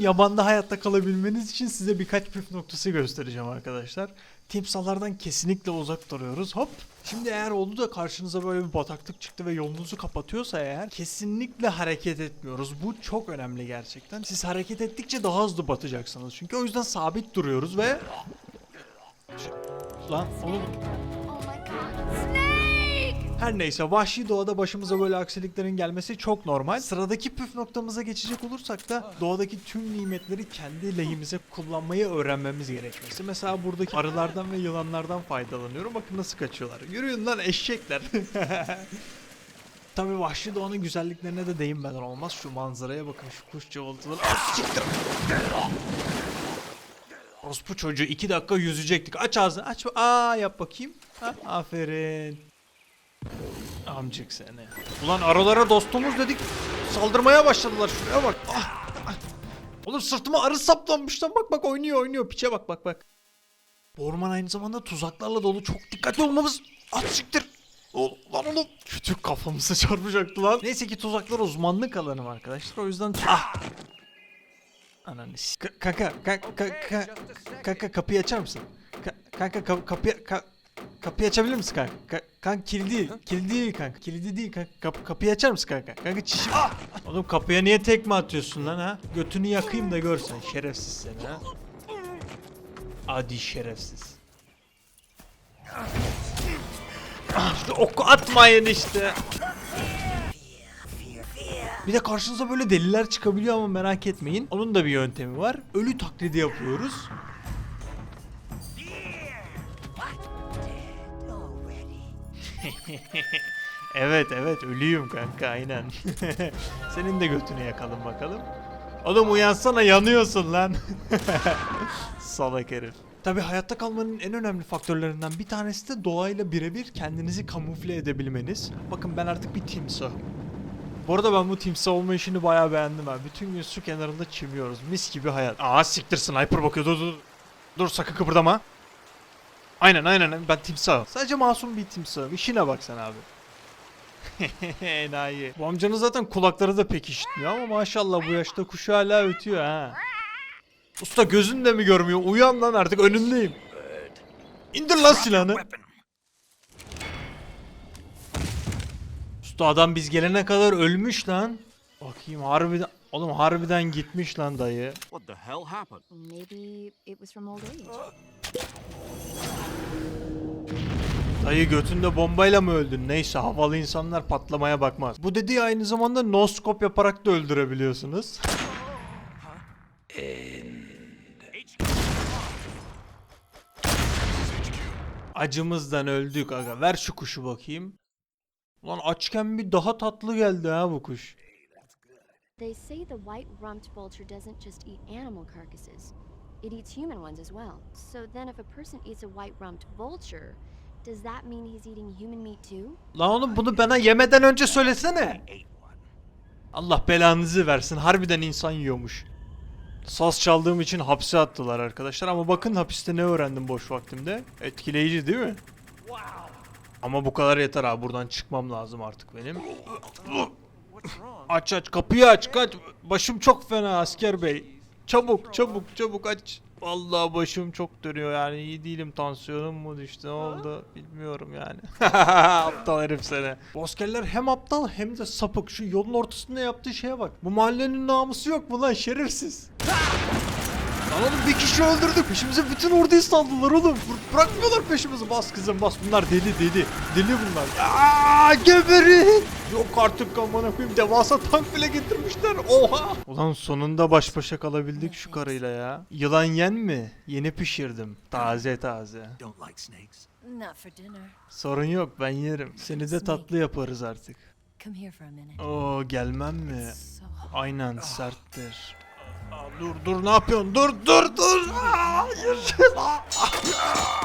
yabanda hayatta kalabilmeniz için size birkaç püf noktası göstereceğim arkadaşlar. Timsahlardan kesinlikle uzak duruyoruz. Hop. Şimdi eğer oldu da karşınıza böyle bir bataklık çıktı ve yolunuzu kapatıyorsa eğer kesinlikle hareket etmiyoruz. Bu çok önemli gerçekten. Siz hareket ettikçe daha hızlı batacaksınız. Çünkü o yüzden sabit duruyoruz ve... Lan oğlum Oh my god. Snake! Her neyse vahşi doğada başımıza böyle aksiliklerin gelmesi çok normal. Sıradaki püf noktamıza geçecek olursak da doğadaki tüm nimetleri kendi lehimize kullanmayı öğrenmemiz gerekmesi. Mesela buradaki arılardan ve yılanlardan faydalanıyorum. Bakın nasıl kaçıyorlar. Yürüyün lan eşekler. Tabii vahşi doğanın güzelliklerine de değinmeden olmaz. Şu manzaraya bakın şu kuş cıvıltıları. Ah, siktir. Orospu çocuğu iki dakika yüzecektik. Aç ağzını aç. Aa yap bakayım. Ha, aferin. Amcık seni. Ulan arılara dostumuz dedik. Saldırmaya başladılar şuraya bak. Ah, ah. Oğlum sırtıma arı saplanmış lan bak bak oynuyor oynuyor. Piçe bak bak bak. Bu orman aynı zamanda tuzaklarla dolu. Çok dikkatli olmamız. At siktir. Oğlum, lan oğlum. Küçük kafamızı çarpacaktı lan. Neyse ki tuzaklar uzmanlık alanım arkadaşlar. O yüzden... Ah. Ananı Kanka, kanka, kanka, kanka kapıyı açar mısın? Ka- kanka ka- kapıyı, ka- kapıyı açabilir misin kanka? Ka- kanka kilidi, kilidi değil kanka, kilidi değil kanka. Kap- kapıyı açar mısın kanka? Kanka çişim... Oğlum kapıya niye tekme atıyorsun lan ha? Götünü yakayım da görsen şerefsiz seni ha. Adi şerefsiz. Ah, işte oku atmayın işte. Bir de karşınıza böyle deliler çıkabiliyor ama merak etmeyin. Onun da bir yöntemi var. Ölü taklidi yapıyoruz. evet evet ölüyüm kanka aynen. Senin de götünü yakalım bakalım. Oğlum uyansana yanıyorsun lan. Salak herif. Tabi hayatta kalmanın en önemli faktörlerinden bir tanesi de doğayla birebir kendinizi kamufle edebilmeniz. Bakın ben artık bir timsahım. Bu arada ben bu timsah olma işini bayağı beğendim ha. Bütün gün su kenarında çimiyoruz. Mis gibi hayat. Aa siktir sniper bakıyor. Dur dur. Dur sakın kıpırdama. Aynen aynen ben timsahım. Sadece masum bir timsahım. İşine bak sen abi. Enayi. Bu amcanın zaten kulakları da pek işitmiyor ama maşallah bu yaşta kuş hala ötüyor ha. Usta gözün de mi görmüyor? Uyan lan artık önündeyim. İndir lan silahını. Usta adam biz gelene kadar ölmüş lan. Bakayım harbiden... Oğlum harbiden gitmiş lan dayı. What the hell happened? Maybe it was from old age. Dayı götünde bombayla mı öldün? Neyse havalı insanlar patlamaya bakmaz. Bu dediği aynı zamanda no scope yaparak da öldürebiliyorsunuz. Acımızdan öldük aga. Ver şu kuşu bakayım. Ulan açken bir daha tatlı geldi ha bu kuş. They say the white rumped vulture doesn't just eat animal carcasses, it eats human ones as well. So then, if a person eats a white rumped vulture, does that mean he's eating human meat too? Lan oğlum bunu bana yemeden önce söylesene. Allah belanızı versin. Harbiden insan yiyormuş. Saz çaldığım için hapse attılar arkadaşlar ama bakın hapiste ne öğrendim boş vaktimde. Etkileyici değil mi? Ama bu kadar yeter abi buradan çıkmam lazım artık benim. Aç aç kapıyı aç kaç. Başım çok fena asker bey. Çabuk çabuk çabuk aç. Vallahi başım çok dönüyor yani iyi değilim tansiyonum mu düştü ne oldu bilmiyorum yani. aptal herif seni. Bu askerler hem aptal hem de sapık. Şu yolun ortasında yaptığı şeye bak. Bu mahallenin namusu yok mu lan şerefsiz. Lan oğlum bir kişi öldürdük. Peşimize bütün orduyu saldılar oğlum. Bır- Bırakmıyorlar peşimizi. Bas kızım bas. Bunlar deli deli. Deli bunlar. Aa geberin. Yok artık amına koyayım. Devasa tank bile getirmişler. Oha. Ulan sonunda baş başa kalabildik şu karıyla ya. Yılan yen mi? Yeni pişirdim. Taze taze. Sorun yok ben yerim. Seni de tatlı yaparız artık. Oo gelmem mi? Aynen serttir. Aa, dur dur ne yapıyorsun? Dur dur dur. Aa, Hayır.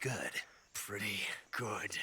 good. Pretty good.